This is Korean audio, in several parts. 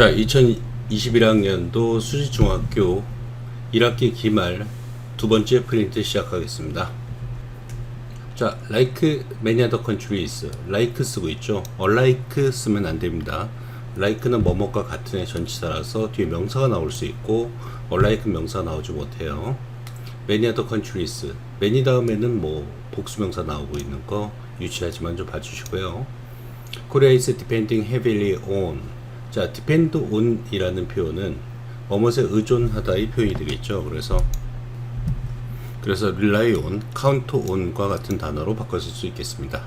자, 2021학년도 수지중학교 1학기 기말 두 번째 프린트 시작하겠습니다. 자, like many other countries, like 쓰고 있죠. unlike 쓰면 안 됩니다. like는 뭐뭐과 같은의 전치사라서 뒤에 명사가 나올 수 있고 unlike 명사 나오지 못해요. many other countries, many 다음에는 뭐 복수명사 나오고 있는 거 유치하지만 좀 봐주시고요. Korea is depending heavily on. 자, depend on 이라는 표현은 뭐뭇에 의존하다의 표현이 되겠죠. 그래서 그래서 rely on, count on과 같은 단어로 바꿔 쓸 수 있겠습니다.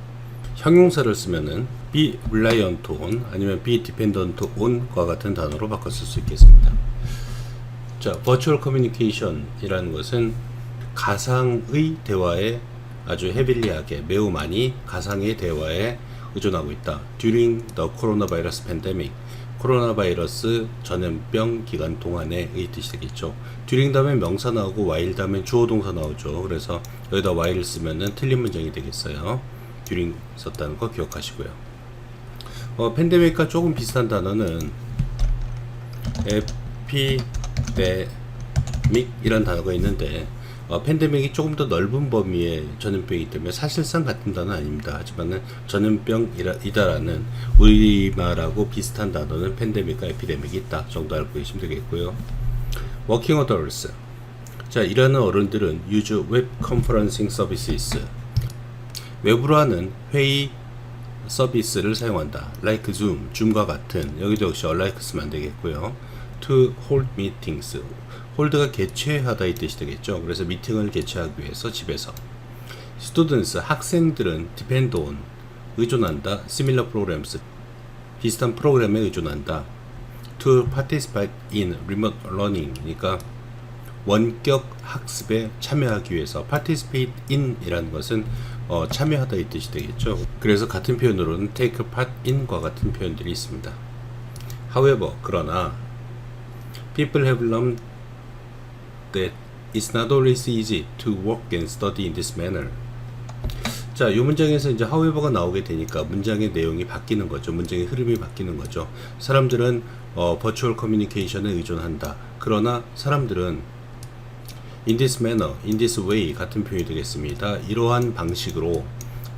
형용사를 쓰면은 be reliant on 아니면 be dependent on과 같은 단어로 바꿔 쓸 수 있겠습니다. 자, virtual communication이라는 것은 가상의 대화에 아주 헤빌리하게 매우 많이 가상의 대화에 의존하고 있다. During the coronavirus pandemic, 코로나 바이러스 전염병 기간 동안에의 뜻이 되겠죠. during 다음에 명사 나오고 while 다음에 주어 동사 나오죠. 그래서 여기다 while 쓰면은 틀린 문장이 되겠어요. during 썼다는 거 기억하시고요. 어, 팬데믹과 조금 비슷한 단어는 에피데믹이란 단어가 있는데 어, 팬데믹이 조금 더 넓은 범위의 전염병이기 때문에 사실상 같은 단어는 아닙니다. 하지만은 전염병이다라는 우리말하고 비슷한 단어는 팬데믹과 에피데믹이 있다 정도 알고 계시면 되겠고요. Working Adults 자 일하는 어른들은 use web conferencing services 외부로 하는 회의 서비스를 사용한다. like Zoom, 줌과 같은 여기도 역시 unlike 쓰면 안 되겠고요. To hold meetings 홀드가 개최하다 이 뜻이 되겠죠. 그래서 미팅을 개최하기 위해서 집에서 students 학생들은 depend on 의존한다. similar programs 비슷한 프로그램에 의존한다. to participate in remote learning 그러니까 원격 학습에 참여하기 위해서 participate in 이라는 것은 어, 참여하다 이 뜻이 되겠죠. 그래서 같은 표현으로는 take part in과 같은 표현들이 있습니다. However, 그러나 people have learned that it's not always easy to work and study in this manner. 자, 이 문장에서 이제 however가 나오게 되니까 문장의 내용이 바뀌는 거죠. 문장의 흐름이 바뀌는 거죠. 사람들은 어, 버추얼 커뮤니케이션에 의존한다. 그러나 사람들은 in this manner, in this way 같은 표현이 되겠습니다. 이러한 방식으로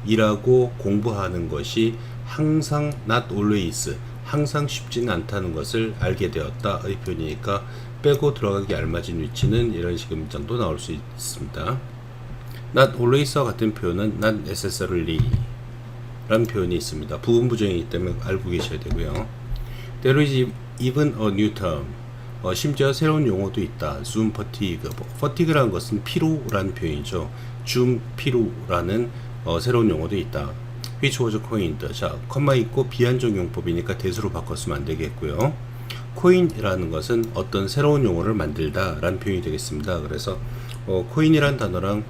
일하고 공부하는 것이 항상 not always 항상 쉽지는 않다는 것을 알게 되었다의 표현이니까 빼고 들어가기 알맞은 위치는 이런 식의 문장도 나올 수 있습니다. not always와 같은 표현은 not necessarily 라는 표현이 있습니다. 부분 부정이기 때문에 알고 계셔야 되고요. There is even a new term. 어, 심지어 새로운 용어도 있다. zoom fatigue. fatigue라는 것은 피로라는 표현이죠. zoom 피로라는 어, 새로운 용어도 있다. Which was coined. 자, 컴마 있고 비한정 용법이니까 대수로 바꿨으면 안 되겠고요. 코인이라는 것은 어떤 새로운 용어를 만들다 라는 표현이 되겠습니다. 그래서 어, 코인이란 단어랑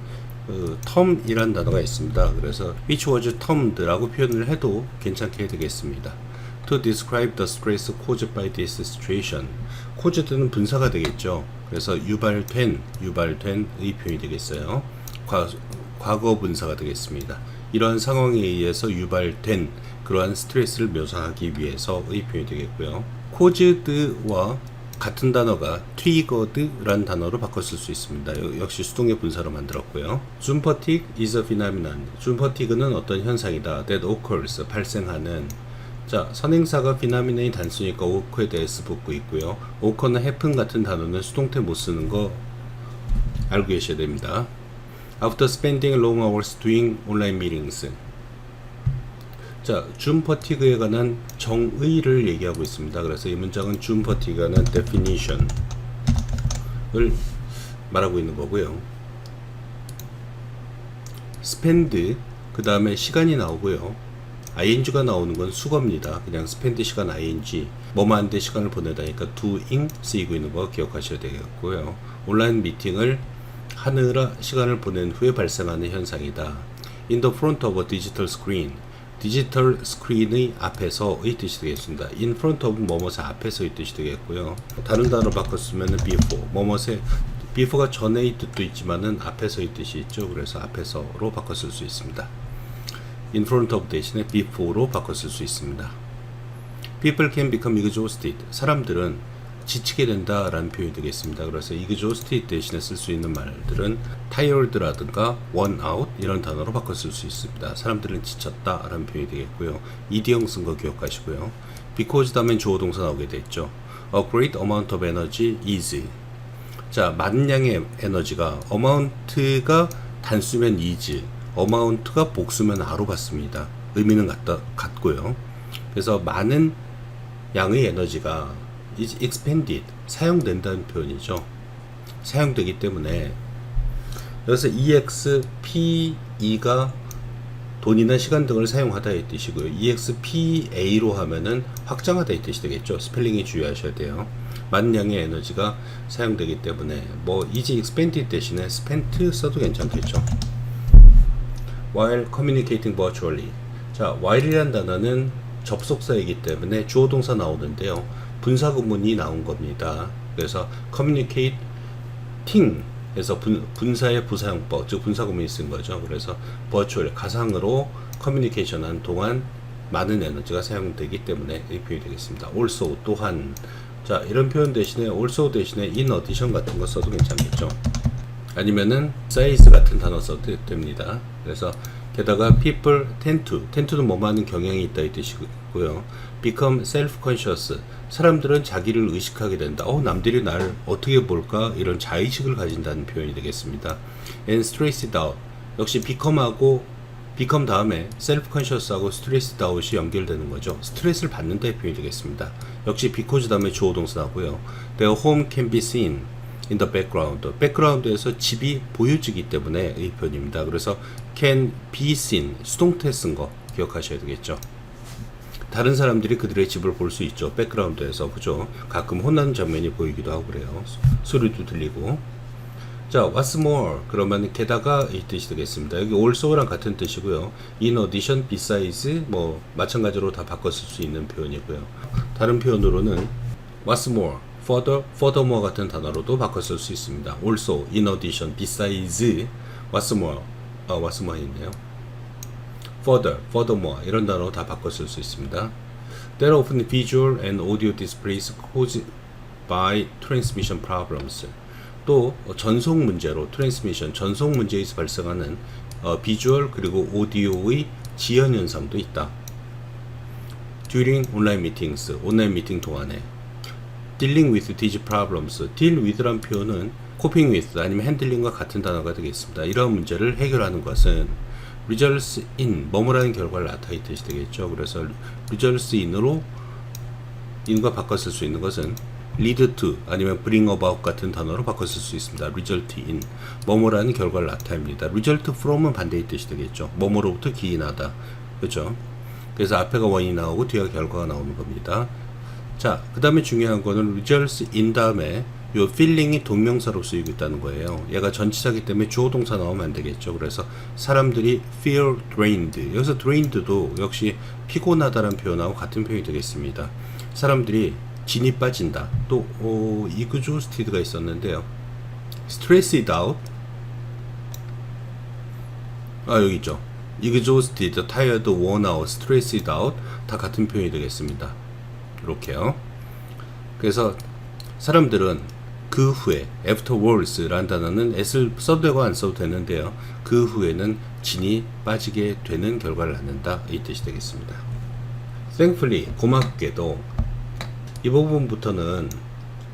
그, 텀이란 단어가 있습니다. 그래서 which was termed라고 표현을 해도 괜찮게 되겠습니다. To describe the stress caused by this situation. caused는 분사가 되겠죠. 그래서 유발된, 유발된의 표현이 되겠어요. 과, 과거 분사가 되겠습니다. 이러한 상황에 의해서 유발된 그러한 스트레스를 묘사하기 위해서의 표현이 되겠고요. caused와 같은 단어가 triggered라는 단어로 바꿨을 수 있습니다. 역시 수동의 분사로 만들었고요. fatigue is a phenomenon. fatigue는 어떤 현상이다. that occurs 발생하는 자, 선행사가 phenomenon이 단수니까 occur에 s 붙고 있고요. occur나 happen 같은 단어는 수동태 못 쓰는 거 알고 계셔야 됩니다. After spending long hours doing online meetings. 자, 줌 퍼티그에 관한 정의를 얘기하고 있습니다. 그래서 이 문장은 줌 퍼티그에 관한 definition을 말하고 있는 거고요. spend 그 다음에 시간이 나오고요. ing가 나오는 건 수거입니다. 그냥 spend 시간 ing 뭐만 한데 시간을 보내다니까 doing 쓰이고 있는 거 기억하셔야 되겠고요. 온라인 미팅을 하느라 시간을 보낸 후에 발생하는 현상이다. In the front of a digital screen 디지털 스크린의 앞에서의 뜻이 되겠습니다. in front of 뭐뭇의 앞에서의 뜻이 되겠고요. 다른 단어 바꿨으면 before 뭐뭇의 before가 전에의 뜻도 있지만은 앞에서의 뜻이 있죠. 그래서 앞에서로 바꿨을 수 있습니다. in front of 대신에 before로 바꿨을 수 있습니다. people can become exhausted. 사람들은 지치게 된다라는 표현이 되겠습니다. 그래서 exhausted 대신에 쓸 수 있는 말들은 tired라든가 worn out 이런 단어로 바꿔 쓸 수 있습니다. 사람들은 지쳤다라는 표현이 되겠고요. 이디형 쓴 거 기억하시고요. because 다음엔 주어 동사 나오게 됐죠. A great amount of energy is 자, 양의 에너지가 amount가 단수면 is, amount가 복수면 a로 받습니다. 의미는 같다, 같고요. 그래서 많은 양의 에너지가 is expended, 사용된다는 표현이죠. 사용되기 때문에 여기서 EXPE가 돈이나 시간 등을 사용하다 의 뜻이고요. EXPA로 하면은 확장하다 의 뜻이 되겠죠. 스펠링에 주의하셔야 돼요. 많은 양의 에너지가 사용되기 때문에 뭐 is expended 대신에 spent 써도 괜찮겠죠. while communicating virtually. 자, while이란 단어는 접속사이기 때문에 주어 동사 나오는데요. 분사 구문이 나온 겁니다. 그래서 communicating 에서 분, 분사의 부사용법, 즉 분사 구문이 쓴 거죠. 그래서 virtual 가상으로 커뮤니케이션 한 동안 많은 에너지가 사용되기 때문에 이 표현이 되겠습니다. also 또한 자, 이런 표현 대신에 also 대신에 in addition 같은 거 써도 괜찮겠죠. 아니면은 size 같은 단어 써도 됩니다. 그래서 게다가 people tend to, tend to는 뭐뭐 하는 경향이 있다 이 뜻이고 요. become self-conscious, 사람들은 자기를 의식하게 된다. 어, 남들이 날 어떻게 볼까? 이런 자의식을 가진다는 표현이 되겠습니다. and stressed out, 역시 become하고 become 다음에 self-conscious하고 stressed out이 연결되는 거죠. 스트레스를 받는다의 표현이 되겠습니다. 역시 because 다음에 주어 동사 나고요. Their home can be seen in the background. 백그라운드에서 집이 보여지기 때문에 이 표현입니다. 그래서 can be seen 수동태 쓴 거 기억하셔야 되겠죠. 다른 사람들이 그들의 집을 볼 수 있죠. 백그라운드에서 그죠. 가끔 혼나는 장면이 보이기도 하고 그래요. 소- 소리도 들리고. 자, what's more 그러면 게다가 이 뜻이 되겠습니다. 여기 also랑 같은 뜻이고요. in addition, besides 뭐 마찬가지로 다쓸수 있는 표현이고요. 다른 표현으로는 what's more, further, furthermore 같은 단어로도 쓸수 있습니다. also, in addition, besides, what's more, 아, what's more 있네요. Further, furthermore 이런 단어 다 바꿔 쓸 수 있습니다. There are often visual and audio displays caused by transmission problems. 또 전송 문제로 트랜스미션 전송 문제에서 발생하는 어, 비주얼 그리고 오디오의 지연 현상도 있다. During online meetings 온라인 미팅 동안에 dealing with these problems deal with란 표현은 coping with 아니면 handling과 같은 단어가 되겠습니다. 이러한 문제를 해결하는 것은 results in 뭐뭐라는 결과를 나타이 뜻이 되겠죠. 그래서 results in으로 in과 바꿔 쓸 수 있는 것은 lead to 아니면 bring about 같은 단어로 바꿔 쓸 수 있습니다. result in 뭐뭐라는 결과를 나타냅니다. result from은 반대의 뜻이 되겠죠. 뭐뭐로부터 기인하다. 그렇죠? 그래서 앞에가 원인이 나오고 뒤가 결과가 나오는 겁니다. 자, 그 다음에 중요한 거는 results in 다음에 요 feeling이 동명사로 쓰이고 있다는 거예요. 얘가 전치사기 때문에 주어 동사 나오면 안 되겠죠. 그래서 사람들이 feel drained. 여기서 drained도 역시 피곤하다라는 표현하고 같은 표현이 되겠습니다. 사람들이 진이 빠진다. 또 어, exhausted가 있었는데요. stressed out. 아 여기 있죠. exhausted, tired, worn out, stressed out 다 같은 표현이 되겠습니다. 이렇게요. 그래서 사람들은 그 후에 afterwards라는 단어는 s를 써도 되고 안 써도 되는데요. 그 후에는 진이 빠지게 되는 결과를 낳는다 이 뜻이 되겠습니다. thankfully 고맙게도 이 부분부터는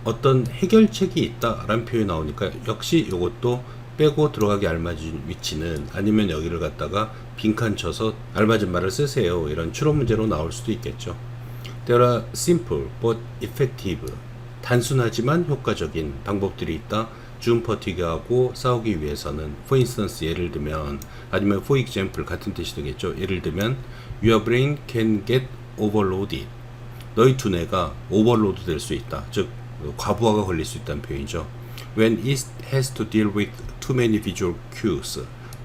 어떤 해결책이 있다라는 표현이 나오니까 역시 이것도 빼고 들어가기 알맞은 위치는 아니면 여기를 갖다가 빈칸 쳐서 알맞은 말을 쓰세요 이런 추론 문제로 나올 수도 있겠죠. There are simple but effective 단순하지만 효과적인 방법들이 있다. 줌 퍼티기하고 싸우기 위해서는 for instance 예를 들면 아니면 for example 같은 뜻이 되겠죠. 예를 들면 your brain can get overloaded 너희 두뇌가 오버로드 될 수 있다. 즉 과부하가 걸릴 수 있다는 표현이죠. When it has to deal with too many visual cues,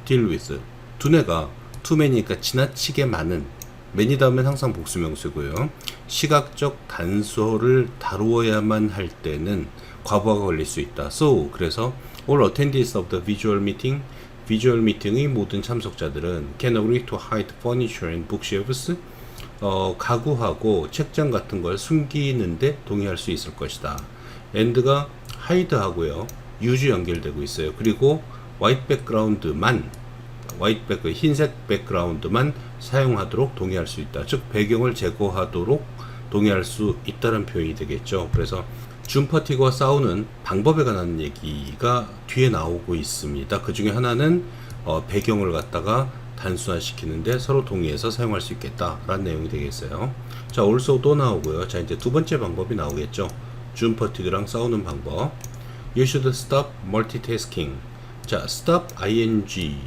deal with 두뇌가 too many니까 지나치게 많은 many 다음엔 항상 복수명수고요. 시각적 단서를 다루어야만 할 때는 과부하가 걸릴 수 있다. So 그래서 all attendees of the visual meeting, visual meeting의 모든 참석자들은 can agree to hide furniture and bookshelves 어, 가구하고 책장 같은 걸 숨기는데 동의할 수 있을 것이다. and가 hide하고요. use 연결되고 있어요. 그리고 white background만 white back 흰색 백그라운드만 사용하도록 동의할 수 있다. 즉 배경을 제거하도록 동의할 수 있다는 표현이 되겠죠. 그래서 줌퍼티그와 싸우는 방법에 관한 얘기가 뒤에 나오고 있습니다. 그 중에 하나는 어, 배경을 갖다가 단순화시키는데 서로 동의해서 사용할 수 있겠다라는 내용이 되겠어요. 자, also도 나오고요. 자, 이제 두 번째 방법이 나오겠죠. 줌퍼티그랑 싸우는 방법. You should stop multitasking. 자, stop ing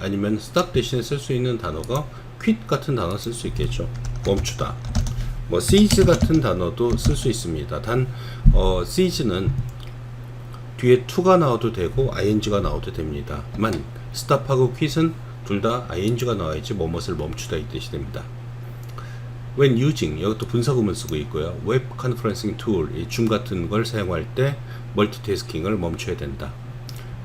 아니면 stop 대신에 쓸 수 있는 단어가 quit 같은 단어 쓸 수 있겠죠. 멈추다. 뭐 cease 같은 단어도 쓸 수 있습니다. 단 어, cease는 뒤에 to가 나와도 되고 ing가 나와도 됩니다. 만 stop하고 quit은 둘 다 ing가 나와야지 뭐뭇을 멈추다 이 뜻이 됩니다. When using 이것도 분사구문 쓰고 있고요. 웹 컨퍼런싱 툴, 이줌 같은 걸 사용할 때 멀티태스킹을 멈춰야 된다.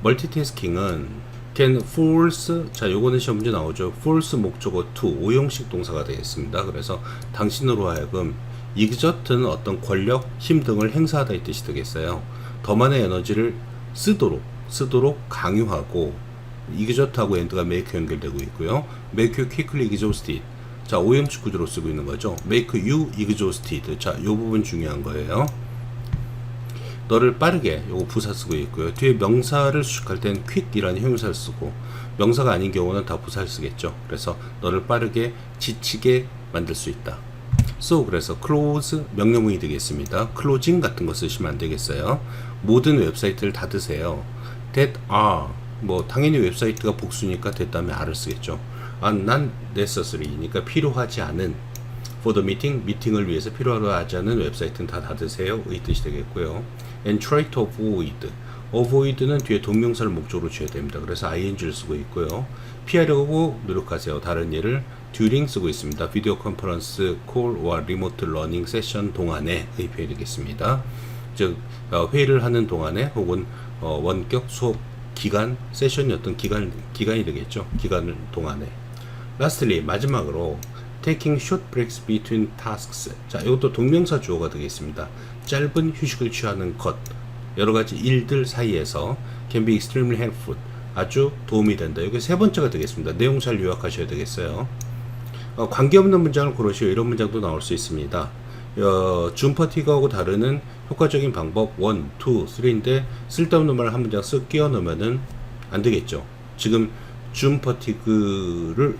멀티태스킹은 can force 자 요거는 시험 문제 나오죠. force 목적어 to 오형식 동사가 되겠습니다. 그래서 당신으로 하여금 이그저트는 어떤 권력, 힘 등을 행사하다 이 뜻이 되겠어요. 더 많은 에너지를 쓰도록 쓰도록 강요하고 이그저트하고 엔드가 make 연결되고 있고요. make you quickly exhausted 자, 오형식 구조로 쓰고 있는 거죠. make you exhausted. 자, 요 부분 중요한 거예요. 너를 빠르게 요거 부사 쓰고 있고요. 뒤에 명사를 수식할 땐 quick이라는 형용사를 쓰고 명사가 아닌 경우는 다 부사를 쓰겠죠. 그래서 너를 빠르게 지치게 만들 수 있다. so 그래서 close 명령문이 되겠습니다. closing 같은 거 쓰시면 안 되겠어요. 모든 웹사이트를 닫으세요. that are 뭐 당연히 웹사이트가 복수니까 다음에 are을 쓰겠죠. are not necessary니까 필요하지 않은 for the meeting 미팅을 위해서 필요하지 않은 웹사이트는 다 닫으세요 의 뜻이 되겠고요. and try to avoid avoid는 뒤에 동명사를 목적으로 줘야 됩니다. 그래서 ing를 쓰고 있고요. 피하려고 노력하세요. 다른 예를 during 쓰고 있습니다. 비디오 컨퍼런스 콜과 리모트 러닝 세션 동안에 의 표현이 되겠습니다. 즉 어, 회의를 하는 동안에 혹은 어, 원격 수업 기간 세션이었던 기간 기간이 되겠죠. 기간 동안에. Lastly 마지막으로 taking short breaks between tasks. 자, 이것도 동명사 주어가 되겠습니다. 짧은 휴식을 취하는 것. 여러 가지 일들 사이에서 can be extremely helpful. 아주 도움이 된다. 이게 세 번째가 되겠습니다. 내용 잘 요약하셔야 되겠어요. 어, 관계없는 문장을 고르시오. 이런 문장도 나올 수 있습니다. 어, 줌퍼티그하고 다르는 효과적인 방법 1, 2, 3인데 쓸데없는 말을 한 문장 쓱 끼워 넣으면은 안 되겠죠. 지금 줌퍼티그를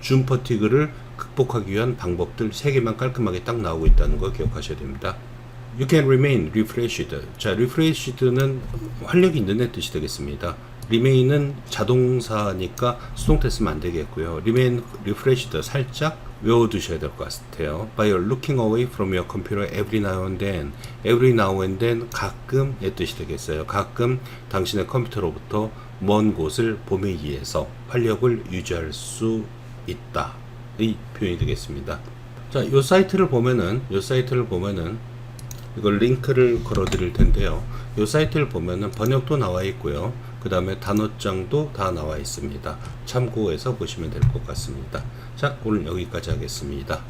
줌퍼티그를 극복하기 위한 방법들 세 개만 깔끔하게 딱 나오고 있다는 거 기억하셔야 됩니다. You can remain refreshed. 자, refreshed는 활력이 있는 애 뜻이 되겠습니다. remain은 자동사니까 수동태 쓰면 안 되겠고요. remain refreshed 살짝 외워두셔야 될 것 같아요. By looking away from your computer every now and then. every now and then 가끔의 뜻이 되겠어요. 가끔 당신의 컴퓨터로부터 먼 곳을 보기 위해서 활력을 유지할 수 있다. 이 표현이 되겠습니다. 자, 이 사이트를 보면은 이 사이트를 보면은 이걸 링크를 걸어 드릴 텐데요. 이 사이트를 보면은 번역도 나와 있고요. 그 다음에 단어장도 다 나와 있습니다. 참고해서 보시면 될 것 같습니다. 자, 오늘 여기까지 하겠습니다.